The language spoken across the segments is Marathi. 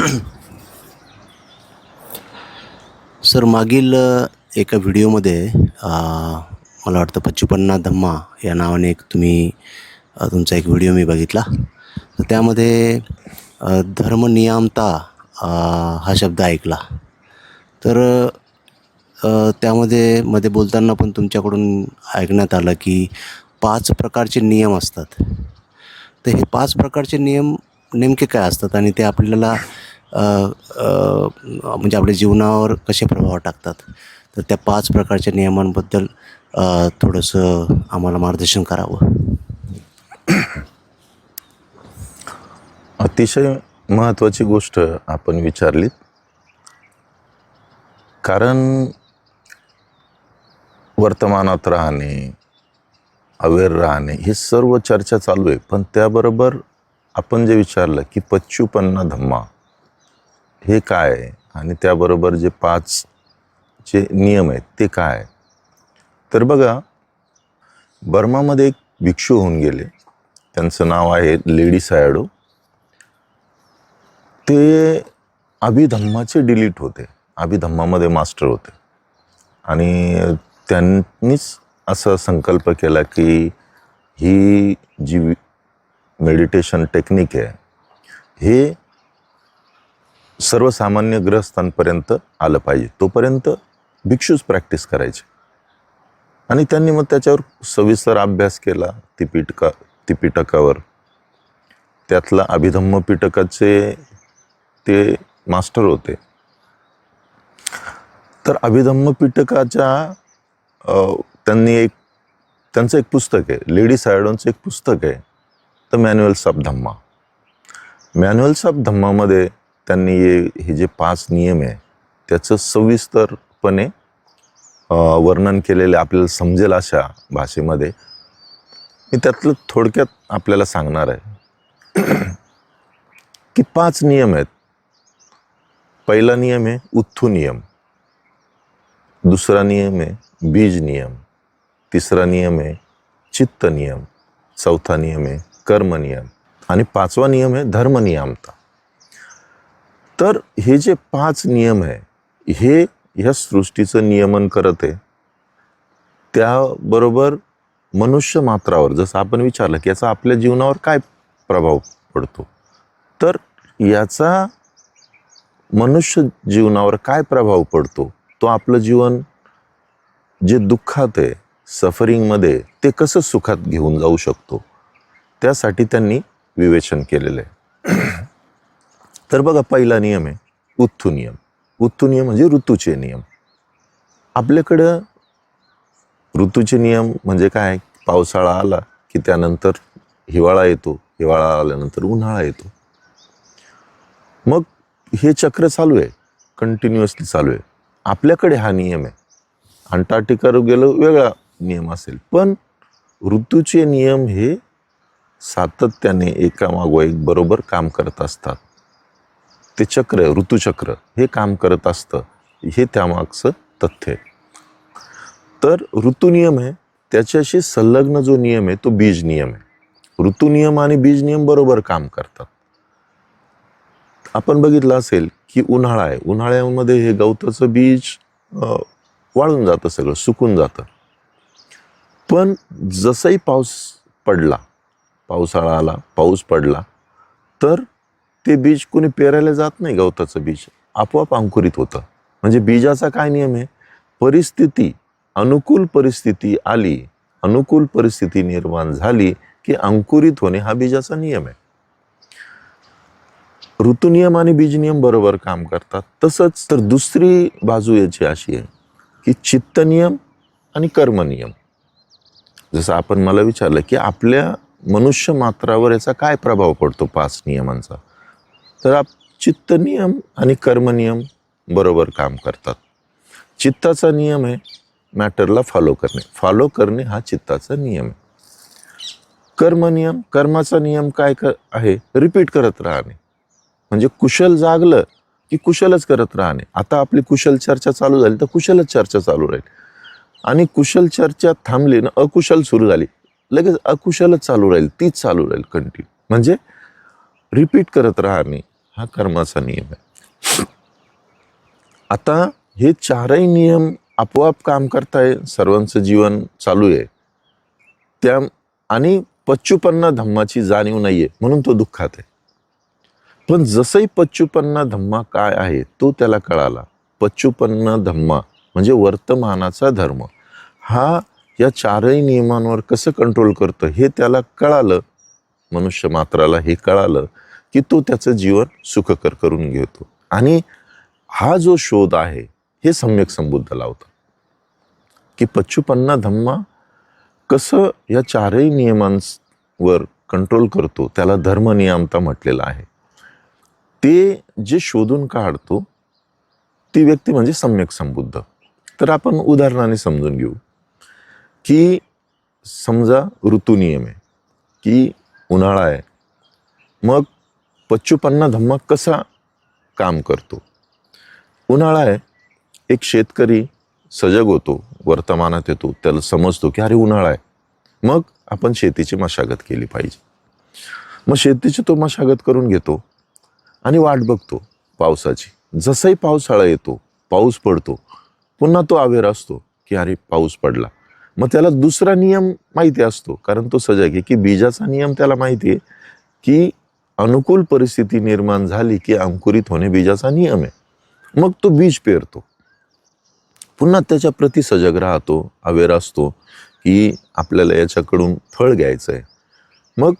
सर मागील एका व्हिडिओमध्ये मला वाटतं पच्चुपन्ना धम्मा या नावाने एक तुम्ही तुमचा एक व्हिडिओ मी बघितला. तर त्यामध्ये धर्मनियामता हा शब्द ऐकला. तर त्यामध्ये मध्ये बोलताना पण तुमच्याकडून ऐकण्यात आलं की पाच प्रकारचे नियम असतात. तर हे पाच प्रकारचे नियम नेमके काय असतात आणि ते आपल्याला म्हणजे आपल्या जीवनावर कसे प्रभाव टाकतात? तर त्या पाच प्रकारच्या नियमांबद्दल थोडंसं आम्हाला मार्गदर्शन करावं. अतिशय महत्त्वाची गोष्ट आपण विचारलीत. कारण वर्तमानात राहणे अवेअर राहणे हे सर्व चर्चा चालू आहे. पण त्याबरोबर आपण जे विचारलं की पच्चुपन्ना धम्मा हे काय? आहे आणि त्याबरोबर जे पाच जे नियम आहेत ते काय? आहे तर बघा बर्मामध्ये एक भिक्षू होऊन गेले. त्यांचं नाव आहे लेडी सायाडो. ते अभिधम्माचे डिलीट होते. अभिधम्मामध्ये मास्टर होते. आणि त्यांनीच असा संकल्प केला की ही जी मेडिटेशन टेक्निक आहे हे सर्वसामान्य ग्रहस्थांपर्यंत आलं पाहिजे. तोपर्यंत भिक्षूच प्रॅक्टिस करायचे. आणि त्यांनी मग त्याच्यावर सविस्तर अभ्यास केला तिपिटका तिपिटकावर त्यातला अभिधम्म पिटकाचे ते मास्टर होते. तर अभिधम्म पिटकाच्या त्यांनी एक त्यांचं एक पुस्तक आहे. लेडी सायडोनचं एक पुस्तक आहे. The manuals of Dhamma manuals of धम्मामध्ये त्यांनी हे हे जे पाच नियम आहे त्याचं सविस्तरपणे वर्णन केलेले आपल्याला समजेल अशा भाषेमध्ये. मी त्यातलं थोडक्यात आपल्याला सांगणार आहे. की पाच नियम आहेत. पहिला नियम आहे उत्थू नियम. दुसरा नियम आहे बीज नियम. तिसरा नियम आहे चित्त नियम. चौथा नियम आहे कर्म नियम. आणि पाचवा नियम आहे धर्मनियामता तर हे जे पाच नियम आहे हे ह्या सृष्टीचं नियमन करत आहे त्याबरोबर मनुष्य मात्रावर जसं आपण विचारलं की याचा आपल्या जीवनावर काय प्रभाव पडतो तर याचा मनुष्य जीवनावर काय प्रभाव पडतो तो आपलं जीवन जे दुःखात आहे सफरिंगमध्ये ते कसं सुखात घेऊन जाऊ शकतो त्यासाठी त्यांनी विवेचन केलेलं आहे. तर बघा पहिला नियम आहे उत्थू नियम. उत्थू नियम म्हणजे ऋतूचे नियम. आपल्याकडं ऋतूचे नियम म्हणजे काय? पावसाळा आला की त्यानंतर हिवाळा येतो. हिवाळा आल्यानंतर उन्हाळा येतो. मग हे चक्र चालू आहे कंटिन्युअसली चालू आहे. आपल्याकडे हा नियम आहे. अंटार्क्टिकावर गेलो वेगळा नियम असेल. पण ऋतूचे नियम हे सातत्याने एकामागो एक बरोबर काम करत असतात. ते चक्र ऋतुचक्र हे काम करत असतं. हे त्यामागचं तथ्य आहे. तर ऋतुनियम आहे त्याच्याशी संलग्न जो नियम आहे तो बीज नियम आहे. ऋतुनियम आणि बीज नियम बरोबर काम करतात. आपण बघितलं असेल की उन्हाळा आहे. उन्हाळ्यामध्ये हे गवताचं बीज वाळून जातं सगळं सुकून जातं. पण जसंही पाऊस पडला पावसाळा आला पाऊस पडला तर ते बीज कोणी पेरायला जात नाही गवताचं बीज. आपोआप अंकुरित होतं. म्हणजे बीजाचा काय नियम आहे? परिस्थिती अनुकूल परिस्थिती आली अनुकूल परिस्थिती निर्माण झाली की अंकुरित होणे हा बीजाचा नियम आहे. ऋतुनियम आणि बीजनियम बरोबर काम करतात. तसंच तर दुसरी बाजू याची अशी आहे की चित्तनियम आणि कर्मनियम जसं आपण मला विचारलं की आपल्या मनुष्य मात्रावर याचा काय प्रभाव पडतो पाच नियमांचा? तर आप चित्तनियम आणि कर्मनियम बरोबर काम करतात. चित्ताचा नियम आहे मॅटरला फॉलो करणे. फॉलो करणे हा चित्ताचा नियम आहे. कर्मनियम कर्माचा नियम काय कर आहे? रिपीट करत राहणे. म्हणजे कुशल जागलं की कुशलच करत राहणे. आता आपली कुशल चर्चा चालू झाली तर कुशलच चर्चा चालू राहील. आणि कुशल चर्चा थांबली ना अकुशल सुरू झाली लगेच अकुशलच चालू राहील तीच चालू राहील कंटिन्यू म्हणजे रिपीट करत राहणे. हा कर्माचा नियम आहे. आता हे चारही नियम आपोआप काम करताय सर्वांचं जीवन चालू आहे. त्या आणि पच्चुपन्ना धम्माची जाणीव नाहीये म्हणून तो दुःखात आहे. पण जसंही पच्चुपन्ना धम्मा काय आहे तो त्याला कळाला. पच्चुपन्न धम्मा म्हणजे वर्तमानाचा धर्म. हा या चारही नियमांवर कसं कंट्रोल करतं हे त्याला कळालं. मनुष्य मात्राला हे कळालं. की तो त्याचं जीवन सुखकर करून घेतो. आणि हा जो शोध आहे हे सम्यक संबुद्ध लावतं. की पच्चुपन्ना धम्मा कसं या चारही नियमांवर कंट्रोल करतो त्याला धर्मनियामता म्हटलेलं आहे. ते जे शोधून काढतो ती व्यक्ती म्हणजे सम्यक संबुद्ध. तर आपण उदाहरणाने समजून घेऊ. की समजा ऋतुनियम आहे की उन्हाळा आहे मग पच्चुपन्ना धम्मा कसा काम करतो? उन्हाळा आहे एक शेतकरी सजग होतो वर्तमानात येतो त्याला समजतो की अरे उन्हाळा आहे. मग आपण शेतीची मशागत केली पाहिजे. मग शेतीची तो मशागत करून घेतो आणि वाट बघतो पावसाची. जसाही पावसाळा येतो पाऊस पडतो पुन्हा तो आवेर असतो की अरे पाऊस पडला. मग त्याला दुसरा नियम माहिती असतो कारण तो सजग आहे की बीजाचा नियम त्याला माहिती आहे की अनुकूल परिस्थिती निर्माण झाली की अंकुरित होणे बीजाचा नियम आहे. मग तो बीज पेरतो. पुन्हा त्याच्या प्रति सजग राहतो अवेर असतो की आपल्याला याच्याकडून फळ घ्यायचं आहे मग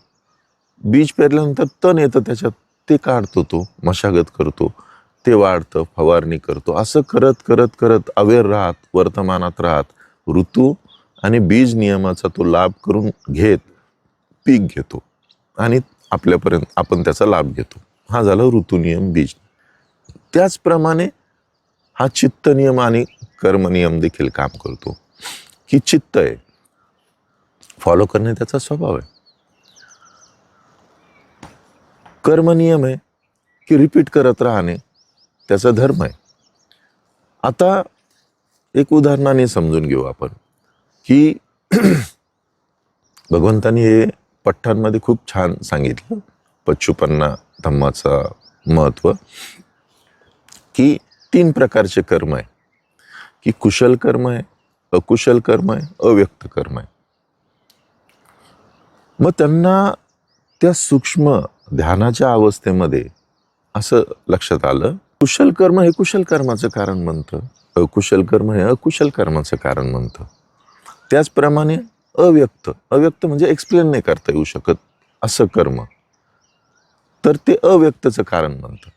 बीज पेरल्यानंतर तण येतं त्याच्यात ते काढतो तो मशागत करतो ते वाढतं फवारणी करतो. असं करत करत करत अवेर राहत वर्तमानात राहत ऋतू आणि बीज नियमाचा तो लाभ करून घेत पीक घेतो. आणि आपल्यापर्यंत आपण त्याचा लाभ घेतो. हा झाला ऋतुनियम बीज. त्याचप्रमाणे हा चित्त नियम आणि कर्म नियम देखील काम करतो. की चित्त आहे. फॉलो करणे त्याचा स्वभाव आहे. कर्म नियम आहे की रिपीट करत राहणे त्याचा धर्म आहे. आता एक उदाहरणाने समजून घेऊ आपण की भगवंतानी हे पठ्ठांमध्ये खूप छान सांगितलं. पच्छुपन्ना धम्माचा महत्त्व. की तीन प्रकारचे कर्म आहे. की कुशल कर्म आहे अकुशल कर्म आहे अव्यक्त कर्म आहे. मग त्यांना त्या सूक्ष्म ध्यानाच्या अवस्थेमध्ये असं लक्षात आलं. कुशल कर्म हे कुशल कर्माचं कारण म्हणतं अकुशल कर्म हे अकुशल कर्माचं कारण म्हणतं त्याचप्रमाणे अव्यक्त. अव्यक्त म्हणजे एक्सप्लेन नाही करता येऊ शकत. असं कर्म. तर ते अव्यक्तचं कारण म्हणतं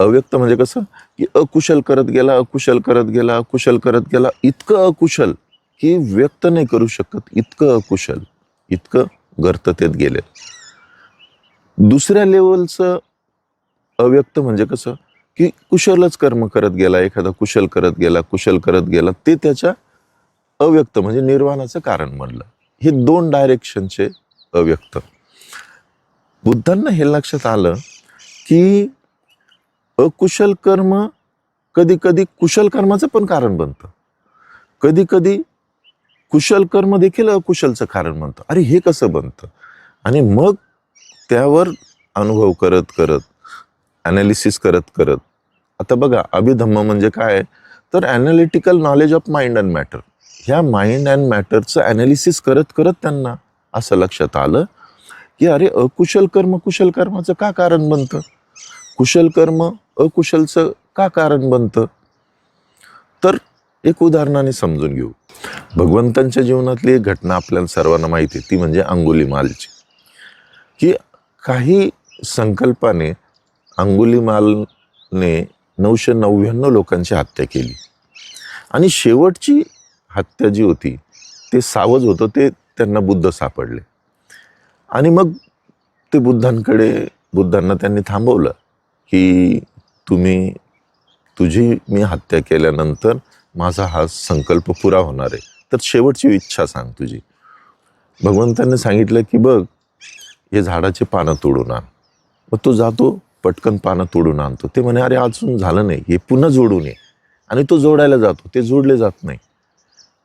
अव्यक्त म्हणजे कसं? की अकुशल करत गेला अकुशल करत गेला अकुशल करत गेला. इतकं अकुशल की व्यक्त नाही करू शकत. इतकं अकुशल. इतकं गर्ततेत गेले. दुसऱ्या लेवलचं अव्यक्त म्हणजे कसं? की कुशलच कर्म करत गेला. एखादा कुशल करत गेला कुशल करत गेला. ते त्याच्या अव्यक्त म्हणजे निर्वाणाचं कारण म्हणलं. हे दोन डायरेक्शनचे अव्यक्त. बुद्धांना हे लक्षात आलं की अकुशल कर्म कधी कधी कुशल कर्माचं पण कारण बनतं. कधी कधी कुशल कर्म देखील अकुशलचं कारण बनतं. अरे हे कसं बनतं? आणि मग त्यावर अनुभव करत करत ॲनालिसिस करत करत. आता बघा अभिधम्म म्हणजे काय? तर analytical knowledge of mind and matter ह्या माइंड अँड मॅटरचं ॲनालिसिस करत करत त्यांना असं लक्षात आलं की अरे अकुशल कर्म कुशल कर्माचं का कारण बनतं? कुशल कर्म अकुशलचं का कारण बनतं? तर एक उदाहरणाने समजून घेऊ. भगवंतांच्या जीवनातली एक घटना आपल्याला सर्वांना माहिती आहे ती म्हणजे अंगुलीमालची की काही संकल्पाने अंगुलीमालने नऊशे नव्याण्णव लोकांची हत्या केली. आणि शेवटची हत्या जी होती ते सावज होतं ते त्यांना बुद्ध सापडले. आणि मग ते बुद्धांकडे बुद्धांना त्यांनी थांबवलं की तुम्ही तुझी मी हत्या केल्यानंतर माझा हा संकल्प पुरा होणार आहे. तर शेवटची इच्छा सांग तुझी. भगवंतांनी सांगितलं की बघ हे झाडाचे पानं तोडून आण. मग तो जातो पटकन पानं तोडून आणतो. ते म्हणे अरे अजून झालं नाही. हे पुन्हा जोडून ये. आणि तो जोडायला जातो. ते जोडले जात नाही.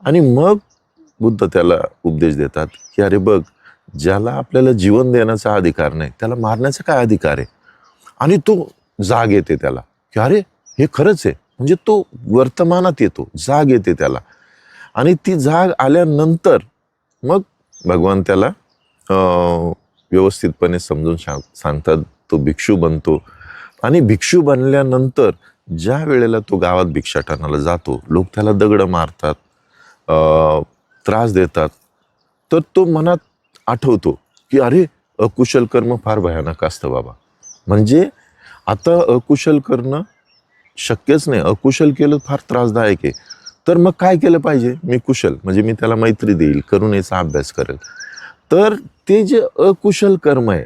आणि मग बुद्ध त्याला उपदेश देतात की अरे बघ ज्याला आपल्याला जीवन देण्याचा अधिकार नाही त्याला मारण्याचा काय अधिकार आहे? आणि तो जाग येते त्याला. की अरे हे खरंच आहे. म्हणजे तो वर्तमानात येतो जाग येते त्याला. आणि ती जाग आल्यानंतर मग भगवान त्याला व्यवस्थितपणे समजून सांग सांगतात तो भिक्षू बनतो. आणि भिक्षू बनल्यानंतर ज्या वेळेला तो गावात भिक्षाटनाला जातो लोक त्याला दगड मारतात. त्रास देतात तर तो मनात आठवतो की अरे अकुशल कर्म फार भयानक असतं बाबा. म्हणजे आता अकुशल करणं शक्यच नाही. अकुशल केलं फार त्रासदायक आहे. तर मग काय केलं पाहिजे? मी कुशल म्हणजे मी त्याला मैत्री देईल करुणेचा अभ्यास करेल. तर ते जे अकुशल कर्म आहे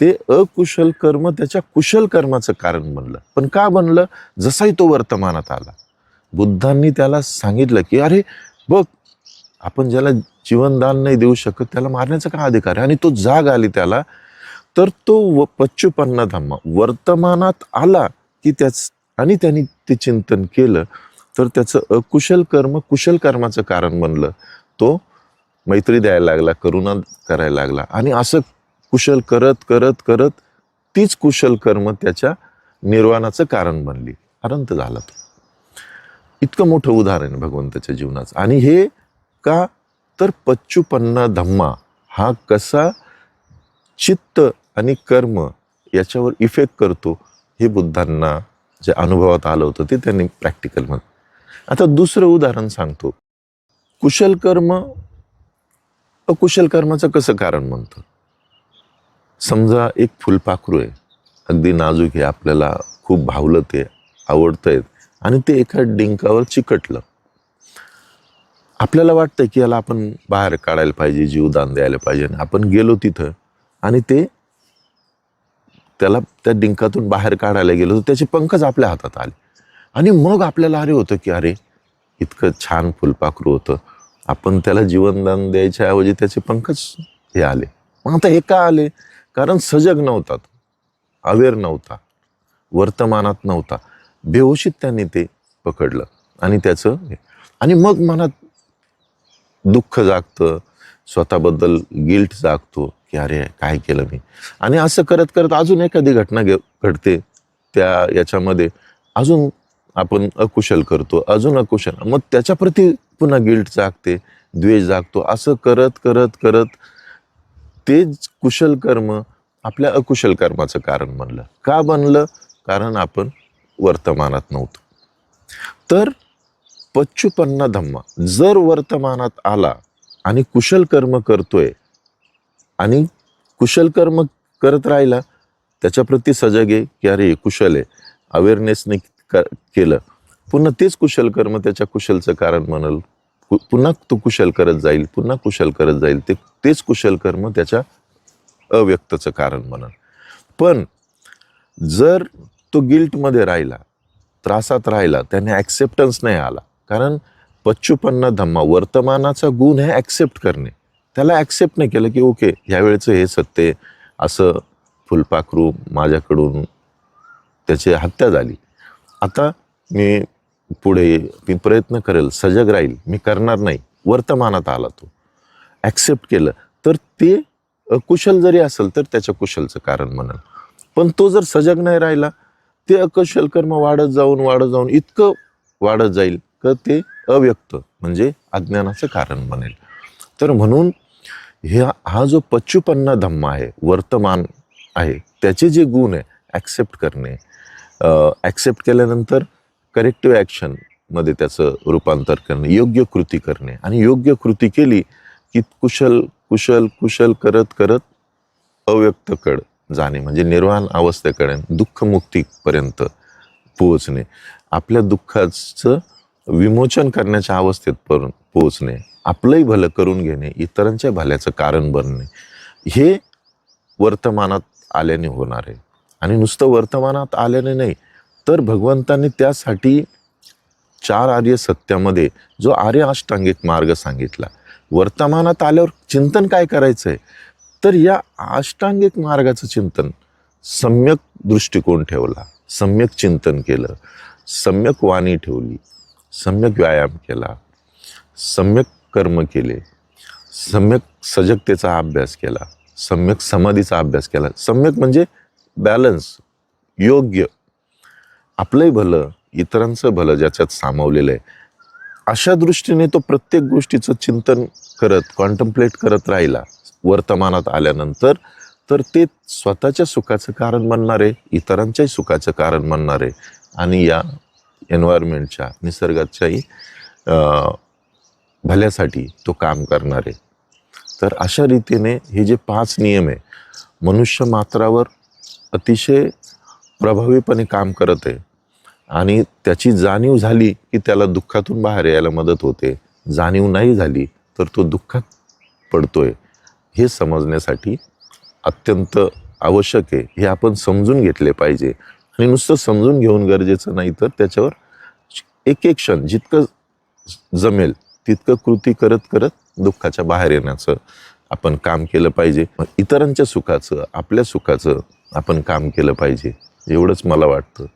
ते अकुशल कर्म त्याच्या कुशल कर्माचं कारण बनलं. पण का बनलं? जसाही तो वर्तमानात आला. बुद्धांनी त्याला सांगितलं की अरे बघ आपण ज्याला जीवनदान नाही देऊ शकत त्याला मारण्याचा काय अधिकार आहे? आणि तो जाग आली त्याला तर तो व पच्चुपन्ना धम्मा वर्तमानात आला की त्याच आणि त्यांनी ते चिंतन केलं तर त्याचं अकुशल कर्म कुशल कर्माचं कारण बनलं. तो मैत्री द्यायला लागला करुणा करायला लागला. आणि असं कुशल करत करत करत तीच कुशल कर्म त्याच्या निर्वाणाचं कारण बनली. अनंत झाला तो. इतकं मोठं उदाहरण आहे भगवंताच्या जीवनाचं. आणि हे का? तर पच्चुपन्ना धम्मा हा कसा चित्त आणि कर्म याच्यावर इफेक्ट करतो हे बुद्धांना जे अनुभवात आलं होतं ते त्यांनी प्रॅक्टिकल म्हण. आता दुसरं उदाहरण सांगतो. कुशल कर्म अकुशल कर्माचं कसं कारण म्हणतं समजा एक फुलपाखरू आहे. अगदी नाजूक आहे आपल्याला खूप भावलं ते आवडतंय. आणि ते एका डिंकावर चिकटलं. आपल्याला वाटतं की याला आपण बाहेर काढायला पाहिजे जीवदान द्यायला पाहिजे. आणि आपण गेलो तिथं आणि ते त्याला त्या डिंकातून बाहेर काढायला गेलो तर त्याचे पंखच आपल्या हातात आले. आणि मग आपल्याला अरे होतं की अरे इतकं छान फुलपाखरू होतं. आपण त्याला जीवनदान द्यायच्या ऐवजी त्याचे पंखच हे आले. मग आता हे का आले? कारण सजग नव्हता अवेअर नव्हता. वर्तमानात नव्हता. बेहोशीत त्यांनी ते पकडलं. आणि त्याचं हे- आणि मग मनात दुःख जागतं स्वतःबद्दल गिल्ट जागतो की अरे काय केलं मी? आणि असं करत करत अजून एखादी घटना घे घडते त्या याच्यामध्ये. अजून आपण अकुशल करतो अजून अकुशल. मग त्याच्याप्रती पुन्हा गिल्ट जागते द्वेष जागतो. असं करत करत करत तेच कुशल कर्म आपल्या अकुशल कर्माचं कारण बनलं. का बनलं? कारण आपण वर्तमानात नव्हतं. तर पच्चुपन्न धम्मा जर वर्तमानात आला आणि कुशल कर्म करतोय आणि कुशल कर्म करत राहिला त्याच्याप्रती सजग आहे की अरे कुशल आहे. अवेअरनेसने केलं. पुन्हा तेच कुशल कर्म त्याच्या कुशलचं कारण म्हणल. पुन्हा तो कुशल करत जाईल पुन्हा कुशल करत जाईल. ते तेच कुशल कर्म त्याच्या अव्यक्तचं कारण म्हणल. पण जर तो गिल्टमध्ये राहिला त्रासात राहिला त्याने ॲक्सेप्टन्स नाही आला. कारण पच्चुपन्ना धम्मा वर्तमानाचा गुण हे ॲक्सेप्ट करणे. त्याला ॲक्सेप्ट नाही केलं की ओके ह्यावेळेचं हे सत्य असं फुलपाखरू माझ्याकडून त्याची हत्या झाली. आता मी पुढे मी प्रयत्न करेल सजग राहील. मी करणार नाही. वर्तमानात आला तो. ॲक्सेप्ट केलं. तर ते कुशल जरी असेल तर त्याच्या कुशलचं कारण म्हणाल. पण तो जर सजग नाही राहिला ते अकशलकर्म वाढत जाऊन वाढत जाऊन इतकं वाढत जाईल तर ते अव्यक्त म्हणजे अज्ञानाचं कारण बनेल. तर म्हणून ह्या हा जो पच्चुपन्ना धम्मा आहे वर्तमान आहे त्याचे जे गुण आहे ॲक्सेप्ट करणे. ॲक्सेप्ट केल्यानंतर करेक्टिव्ह ॲक्शनमध्ये त्याचं रूपांतर करणे योग्य कृती करणे. आणि योग्य कृती केली की कुशल कुशल कुशल करत करत अव्यक्तकड जाणे म्हणजे निर्वाण अवस्थेकडे दुःखमुक्तीपर्यंत पोहोचणे. आपल्या दुःखाचं विमोचन करण्याच्या अवस्थेत पर पोहोचणे आपलंही भलं करून घेणे इतरांच्या भल्याचं कारण बनणे हे वर्तमानात आल्याने होणार आहे. आणि नुसतं वर्तमानात आल्याने नाही तर भगवंतांनी त्यासाठी चार आर्य सत्यामध्ये जो आर्य अष्टांगिक मार्ग सांगितला. वर्तमानात आल्यावर चिंतन काय करायचं आहे तर या अष्टांगिक मार्गाचं चिंतन सम्यक दृष्टिकोन ठेवला सम्यक चिंतन केलं सम्यक वाणी ठेवली सम्यक व्यायाम केला सम्यक कर्म केले सम्यक सजगतेचा अभ्यास केला सम्यक समाधीचा अभ्यास केला. सम्यक म्हणजे बॅलन्स योग्य. आपलंही भलं इतरांचं भलं ज्याच्यात सामावलेलं आहे. अशा दृष्टीने तो प्रत्येक गोष्टीचं चिंतन करत कॉन्टम्प्लेट करत राहिला. वर्तमानात आल्यानंतर तर ते स्वतःच्या सुखाचं कारण बनणारे इतरांच्याही सुखाचं कारण बनणारे आणि या एन्व्हायरमेंटच्या निसर्गाच्याही भल्यासाठी तो काम करणार आहे. तर अशा रीतीने हे जे पाच नियम आहे मनुष्य मात्रावर अतिशय प्रभावीपणे काम करत आहे. आणि त्याची जाणीव झाली की त्याला दुःखातून बाहेर यायला मदत होते. जाणीव नाही झाली तर तो दुःखात पडतोय. हे समजण्यासाठी अत्यंत आवश्यक आहे. हे आपण समजून घेतले पाहिजे. आणि नुसतं समजून घेऊन गरजेचं नाही तर त्याच्यावर एक एक क्षण जितकं जमेल तितकं कृती करत करत दुःखाच्या बाहेर येण्याचं आपण काम केलं पाहिजे. इतरांच्या सुखाचं आपल्या सुखाचं आपण काम केलं पाहिजे. एवढंच मला वाटतं.